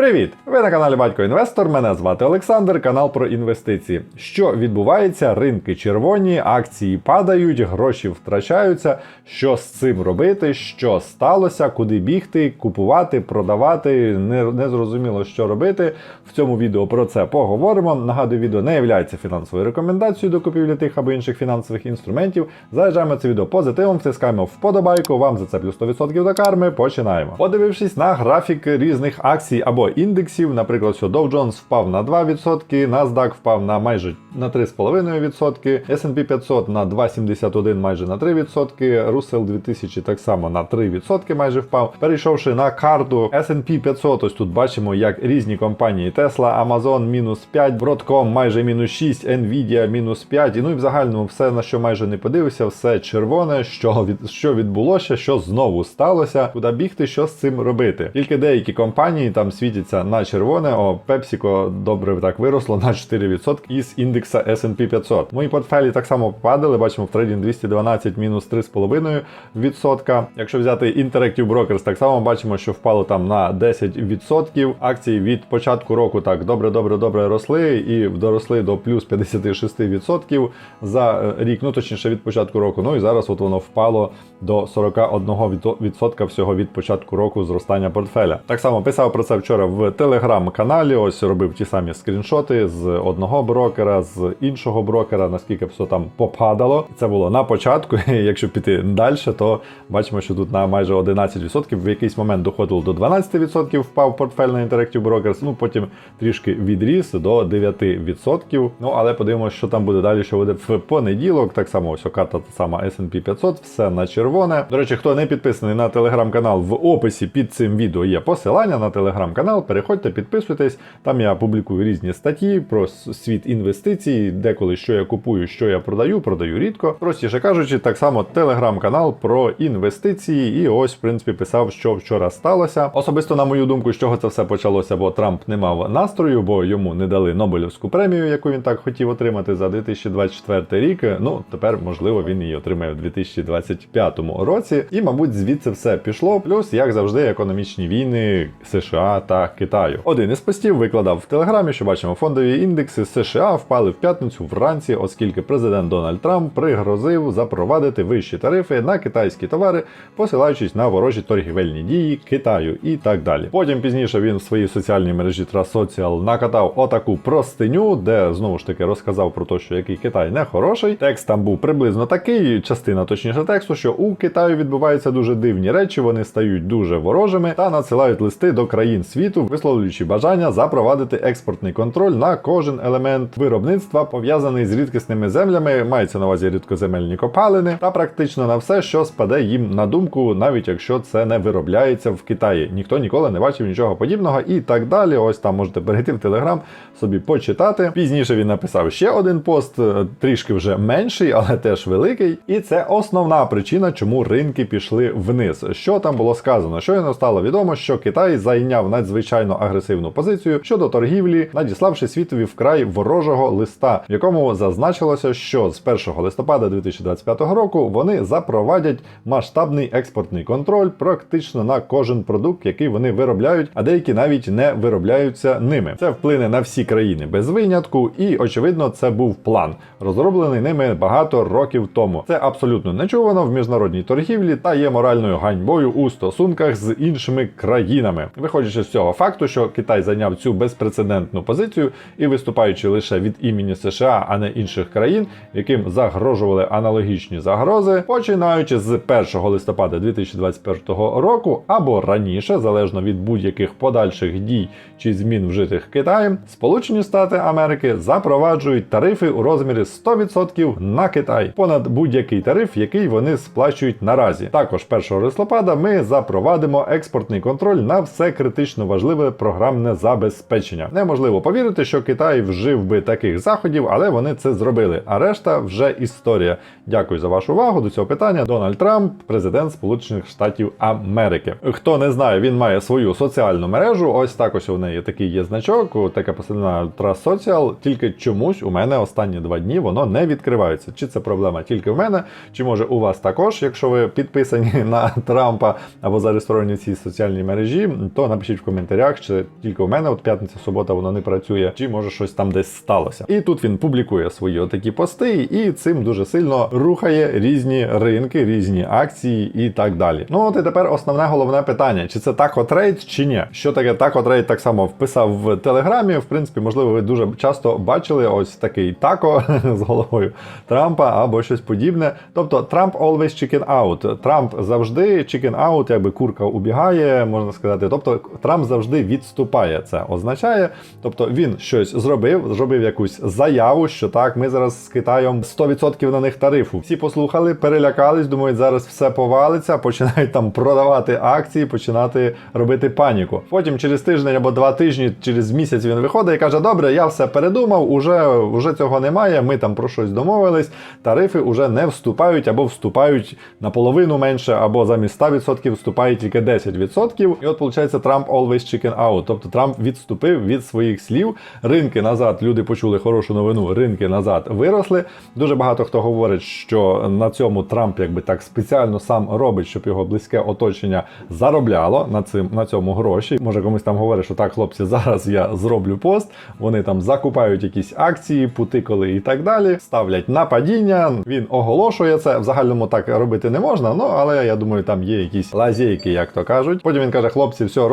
Привіт! Ви на каналі Батько Інвестор. Мене звати Олександр, канал про інвестиції. Що відбувається? Ринки червоні, акції падають, гроші втрачаються. Що з цим робити? Що сталося? Куди бігти, купувати, продавати? Не, не зрозуміло, що робити. В цьому відео про це поговоримо. Нагадую, відео не є фінансовою рекомендацією до купівлі тих або інших фінансових інструментів. Заряджаємо це відео позитивом, втискаємо вподобайку. Вам за це плюс 100% до карми. Починаємо. Подивившись на графік різних акцій або індексів, наприклад, що Dow Jones впав на 2%, NASDAQ впав на майже на 3,5%, S&P 500 на 2,71 майже на 3%, Russell 2000 так само на 3% майже впав. Перейшовши на карту S&P 500, ось тут бачимо, як різні компанії Tesla, Amazon мінус 5, Broadcom майже мінус 6, Nvidia мінус 5. І ну і в загальному все, на що майже не подивився, все червоне, що від що відбулося, що знову сталося, куди бігти, що з цим робити. Тільки деякі компанії там світяться на червоне. О, PepsiCo добре так виросло на 4% із індекса S&P 500. Мої портфелі так само падали. Бачимо в трейдинг 212 мінус 3,5%. Якщо взяти Interactive Brokers, так само бачимо, що впало там на 10%. Акції від початку року так добре, добре, добре росли і доросли до плюс 56% за е, рік, ну точніше від початку року. Ну і зараз от воно впало до 41% всього від початку року зростання портфеля. Так само писав про це вчора в телеграм-каналі. Ось робив ті самі скріншоти з одного брокера, з іншого брокера, наскільки все там попадало. Це було на початку. Якщо піти далі, то бачимо, що тут на майже 11% в якийсь момент доходило до 12%, впав портфель на Interactive Brokers, ну потім трішки відріс до 9%. Ну але подивимося, що там буде далі, що буде в понеділок. Так само ось карта та сама S&P 500, все на червоне. До речі, хто не підписаний на телеграм-канал, в описі під цим відео є посилання на телеграм-канал. Переходьте, підписуйтесь. Там я публікую різні статті про світ інвестицій, деколи що я купую, що я продаю, продаю рідко. Простіше кажучи, так само телеграм-канал про інвестиції. І ось, в принципі, писав, що вчора сталося. Особисто, на мою думку, з чого це все почалося, бо Трамп не мав настрою, бо йому не дали Нобелівську премію, яку він так хотів отримати за 2024 рік. Ну тепер, можливо, він її отримає в 2025 році. І, мабуть, звідси все пішло. Плюс, як завжди, економічні війни США та Китаю. Один із постів викладав в телеграмі, що бачимо фондові індекси США впали в п'ятницю вранці, оскільки президент Дональд Трамп пригрозив запровадити вищі тарифи на китайські товари, посилаючись на ворожі торгівельні дії Китаю і так далі. Потім пізніше він в своїй соціальній мережі Social накатав отаку простиню, де знову ж таки розказав про те, що який Китай не хороший. Текст там був приблизно такий, частина точніше тексту, що у Китаю відбуваються дуже дивні речі, вони стають дуже ворожими та надсилають листи до країн світу, висловлюючи бажання запровадити експортний контроль на кожен елемент виробництва, пов'язаний з рідкісними землями, мається на увазі рідкоземельні копалини, та практично на все, що спаде їм на думку, навіть якщо це не виробляється в Китаї. Ніхто ніколи не бачив нічого подібного і так далі. Ось там можете перейти в телеграм, собі почитати. Пізніше він написав ще один пост, е, трішки вже менший, але теж великий. І це основна причина, чому ринки пішли вниз. Що там було сказано? Щойно стало відомо, що Китай зайняв надзвичайно агресивну позицію щодо торгівлі, надіславши світові вкрай ворожого листа, в якому зазначилося, що з 1 листопада 2025 року вони запровадять масштабний експортний контроль практично на кожен продукт, який вони виробляють, а деякі навіть не виробляються ними. Це вплине на всі країни без винятку, і очевидно, це був план, розроблений ними багато років тому. Це абсолютно нечувано в міжнародній торгівлі та є моральною ганьбою у стосунках з іншими країнами. Виходячи з цього факту, що Китай зайняв цю безпрецедентну позицію і виступаючи лише від імені США, а не інших країн, яким загрожували аналогічні загрози, починаючи з 1 листопада 2021 року або раніше, залежно від будь-яких подальших дій чи змін вжитих Китаєм, Сполучені Штати Америки запроваджують тарифи у розмірі 100% на Китай, понад будь-який тариф, який вони сплачують наразі. Також 1 листопада ми запровадимо експортний контроль на все критично важливе програмне забезпечення. Неможливо повірити, що Китай вжив би таких заходів але вони це зробили. А решта вже історія. Дякую за вашу увагу до цього питання. Дональд Трамп, президент Сполучених Штатів Америки. Хто не знає, він має свою соціальну мережу. Ось так ось у неї такий є значок, така посилена Trust Social. Тільки чомусь у мене останні два дні воно не відкривається. Чи це проблема тільки в мене, чи може у вас також, якщо ви підписані на Трампа або зареєстровані в цій соціальній мережі, то напишіть в коментарях, чи тільки у мене от п'ятниця, субота воно не працює, чи може щось там десь сталося. І тут він публікує свої отакі пости, і цим дуже сильно рухає різні ринки, різні акції і так далі. Ну от і тепер основне головне питання: чи це тако трейд, чи ні? Що таке тако трейд так само вписав в телеграмі. В принципі, можливо, ви дуже часто бачили ось такий тако з головою Трампа або щось подібне. Тобто Трамп always chicken out. Трамп завжди chicken out, якби курка убігає, можна сказати. Тобто Трамп завжди відступає. Це означає. Тобто він щось зробив, зробив якусь заяву, що так, ми зараз з Китаєм 100% на них тарифу. Всі послухали, перелякались, думають, зараз все повалиться, починають там продавати акції, починати робити паніку. Потім через тиждень або два тижні, через місяць він виходить і каже: Добре, я все передумав, уже, уже цього немає. Ми там про щось домовились. Тарифи вже не вступають або вступають наполовину менше, або замість 100% вступає тільки 10%. І от виходить, Трамп always chicken out. Тобто Трамп відступив від своїх слів. Ринки назад, люди почули хорошу новину. Ринки назад виросли. Дуже багато хто говорить, що на цьому Трамп якби так спеціально сам робить, щоб його близьке оточення заробляло на цим на цьому гроші. Може комусь там говорить, що так, хлопці, зараз я зроблю пост. Вони там закупають якісь акції, путиколи і так далі, ставлять на падіння. Він оголошує це. В загальному так робити не можна. Ну але я думаю, там є якісь лазейки, як то кажуть. Потім він каже: хлопці, все,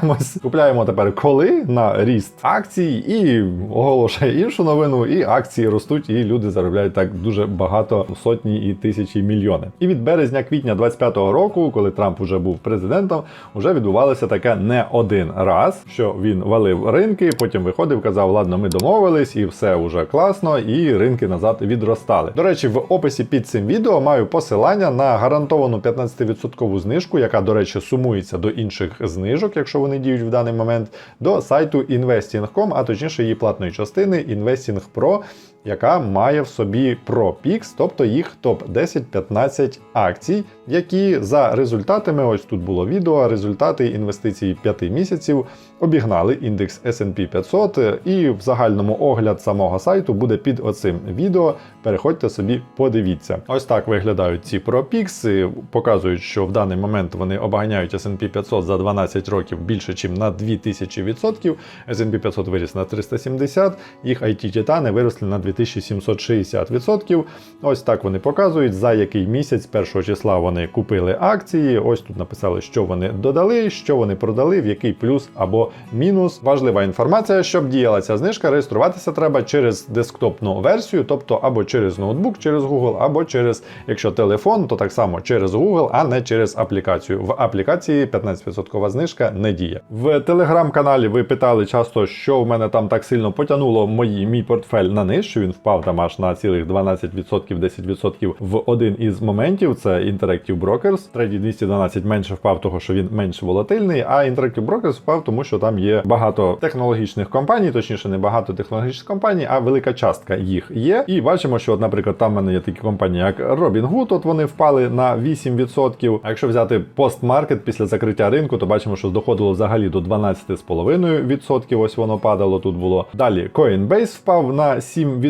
розвертаємось, купляємо тепер коли на ріст акцій і оголошує іншу новину. І акції ростуть, і люди заробляють так дуже багато сотні і тисячі мільйони. І від березня-квітня 25-го року, коли Трамп уже був президентом, вже відбувалося таке не один раз, що він валив ринки, потім виходив, казав, ладно, ми домовились, і все вже класно, і ринки назад відростали. До речі, в описі під цим відео маю посилання на гарантовану 15% знижку, яка, до речі, сумується до інших знижок, якщо вони діють в даний момент, до сайту investing.com, а точніше її платної частини Investing Pro, яка має в собі Pro Pix, тобто їх топ-10-15 акцій, які за результатами, ось тут було відео, результати інвестицій 5 місяців обігнали індекс S&P 500, і в загальному огляд самого сайту буде під оцим відео. Переходьте собі, подивіться. Ось так виглядають ці Pro Pix, показують, що в даний момент вони обганяють S&P 500 за 12 років більше, ніж на 2000%. S&P 500 виріс на 370, їх IT-титани виросли на 2760%. Ось так вони показують, за який місяць 1 числа вони купили акції. Ось тут написали, що вони додали, що вони продали, в який плюс або мінус. Важлива інформація, щоб діяла ця знижка, реєструватися треба через десктопну версію, тобто або через ноутбук, через Google, або через, якщо телефон, то так само через Google, а не через аплікацію. В аплікації 15% знижка не діє. В телеграм-каналі ви питали часто, що в мене там так сильно потягнуло мої, мій портфель на низ, він впав там аж на цілих 12%, 10% в один із моментів. Це Interactive Brokers. Треді 212 менше впав, того що він менш волатильний, а Interactive Brokers впав, тому що там є багато технологічних компаній, точніше, не багато технологічних компаній, а велика частка їх є. І бачимо, що, от, наприклад, там в мене є такі компанії, як Robinhood, от вони впали на 8%. А якщо взяти постмаркет після закриття ринку, то бачимо, що доходило взагалі до 12,5%. Ось воно падало тут було. Далі Coinbase впав на 7%.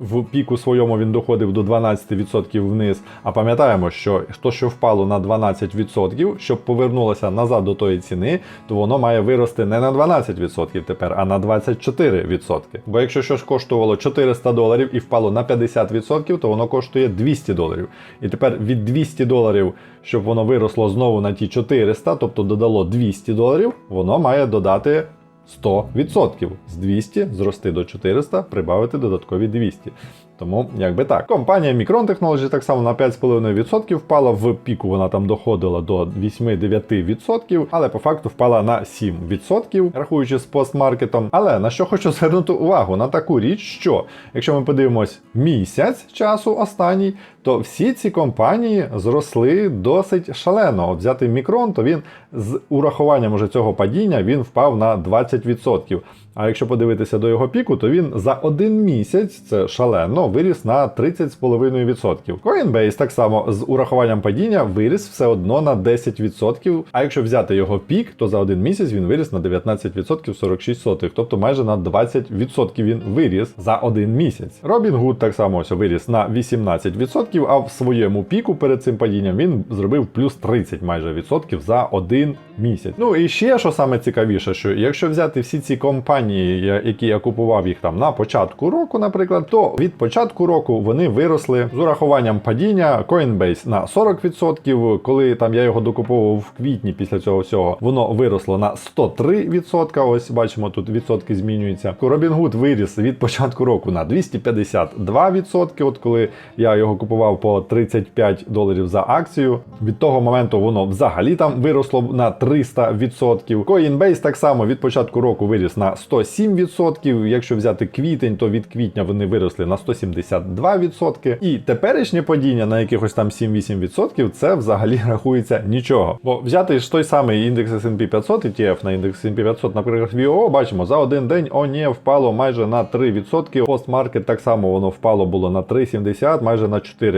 В піку своєму він доходив до 12% вниз. А пам'ятаємо, що то, що впало на 12%, щоб повернулося назад до тої ціни, то воно має вирости не на 12% тепер, а на 24%. Бо якщо щось коштувало 400 доларів і впало на 50%, то воно коштує 200 доларів. І тепер від 200 доларів, щоб воно виросло знову на ті 400, тобто додало 200 доларів, воно має додати 100%. З 200 зрости до 400, прибавити додаткові 200. Тому якби так. Компанія Micron Technology так само на 5,5% впала. В піку вона там доходила до 8-9%, але по факту впала на 7%, рахуючи з постмаркетом. Але на що хочу звернути увагу на таку річ, що якщо ми подивимось місяць часу останній, то всі ці компанії зросли досить шалено. От взяти мікрон, то він з урахуванням уже цього падіння він впав на 20%. А якщо подивитися до його піку, то він за один місяць, це шалено, виріс на 30,5%. Coinbase так само з урахуванням падіння виріс все одно на 10%. А якщо взяти його пік, то за один місяць він виріс на 19% 46 сотих, тобто майже на 20% він виріс за один місяць. Robinhood так само ось виріс на 18%, а в своєму піку перед цим падінням він зробив плюс 30 майже відсотків за один місяць. Ну і ще що саме цікавіше, що якщо взяти всі ці компанії, які я купував їх там на початку року, наприклад, то від початку року вони виросли з урахуванням падіння Coinbase на 40%. Коли там я його докуповував в квітні після цього всього, воно виросло на 103%. Ось бачимо, тут відсотки змінюються. Robinhood виріс від початку року на 252%. От коли я його купував по 35 доларів за акцію, від того моменту воно взагалі там виросло на 300%. Coinbase так само від початку року виріс на 107%. Якщо взяти квітень, то від квітня вони виросли на 172%. І теперішнє падіння на якихось там 7-8% це взагалі рахується нічого. Бо взяти ж той самий індекс S&P 500, ETF на індекс S&P 500, наприклад, VOO, бачимо, за один день о, ні, впало майже на 3%. Постмаркет так само воно впало було на 3,70, майже на 4%.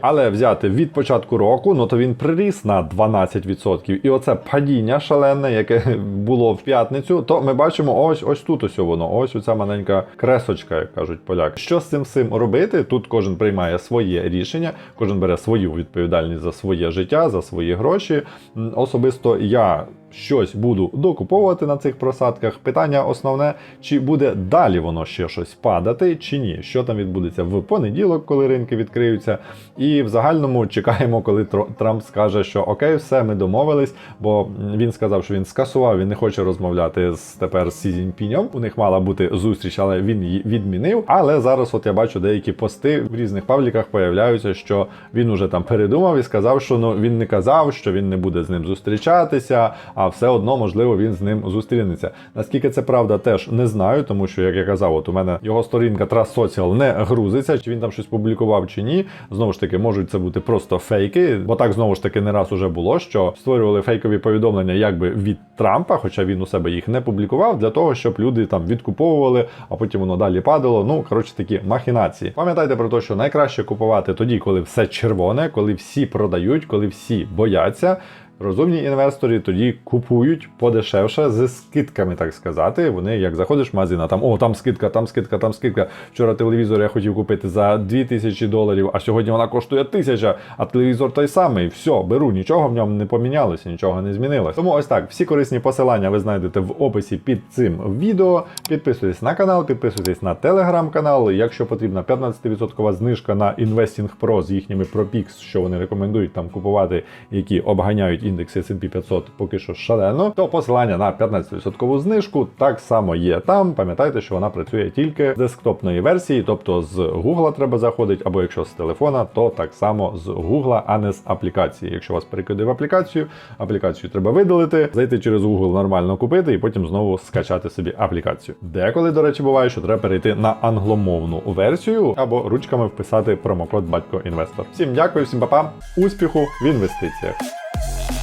Але взяти від початку року, ну то він приріс на 12%. І оце падіння шалене, яке було в п'ятницю, то ми бачимо ось ось тут ось воно, ось оця маленька кресочка, як кажуть поляки. Що з цим всім робити? Тут кожен приймає своє рішення, кожен бере свою відповідальність за своє життя, за свої гроші. Особисто я щось буду докуповувати на цих просадках. Питання основне, чи буде далі воно ще щось падати, чи ні. Що там відбудеться в понеділок, коли ринки відкриються. І в загальному чекаємо, коли Трамп скаже, що окей, все, ми домовились, бо він сказав, що він скасував, він не хоче розмовляти з тепер з Сі Цзіньпінем. У них мала бути зустріч, але він її відмінив. Але зараз, от я бачу деякі пости в різних пабліках появляються, що він уже там передумав і сказав, що ну він не казав, що він не буде з ним зустрічатися, а все одно, можливо, він з ним зустрінеться. Наскільки це правда, теж не знаю, тому що, як я казав, от у мене його сторінка Trust Social не грузиться, чи він там щось публікував чи ні. Знову ж таки, можуть це бути просто фейки, бо так знову ж таки не раз уже було, що створювали фейкові повідомлення якби від Трампа, хоча він у себе їх не публікував, для того, щоб люди там відкуповували, а потім воно далі падало. Ну коротше такі махінації. Пам'ятайте про те, що найкраще купувати тоді, коли все червоне, коли всі продають, коли всі бояться. Розумні інвестори тоді купують подешевше з скидками, так сказати. Вони як заходиш в магазин, а там о, там скидка, там скидка, там скидка. Вчора телевізор я хотів купити за 2000 доларів, а сьогодні вона коштує 1000, а телевізор той самий. Все, беру, нічого в ньому не помінялося, нічого не змінилось. Тому ось так, всі корисні посилання ви знайдете в описі під цим відео. Підписуйтесь на канал, підписуйтесь на телеграм-канал. Якщо потрібна 15% знижка на Investing Pro з їхніми ProPix, що вони рекомендують там купувати, які обганяють індекс S&P 500 поки що шалено, то посилання на 15% знижку так само є там. Пам'ятайте, що вона працює тільки з десктопної версії, тобто з Google треба заходити, або якщо з телефона, то так само з Google, а не з аплікації. Якщо вас перекидає в аплікацію, аплікацію треба видалити, зайти через Google нормально купити і потім знову скачати собі аплікацію. Деколи, до речі, буває, що треба перейти на англомовну версію або ручками вписати промокод Батько Інвестор. Всім дякую, всім па-па, успіху в інвестиціях. Yeah.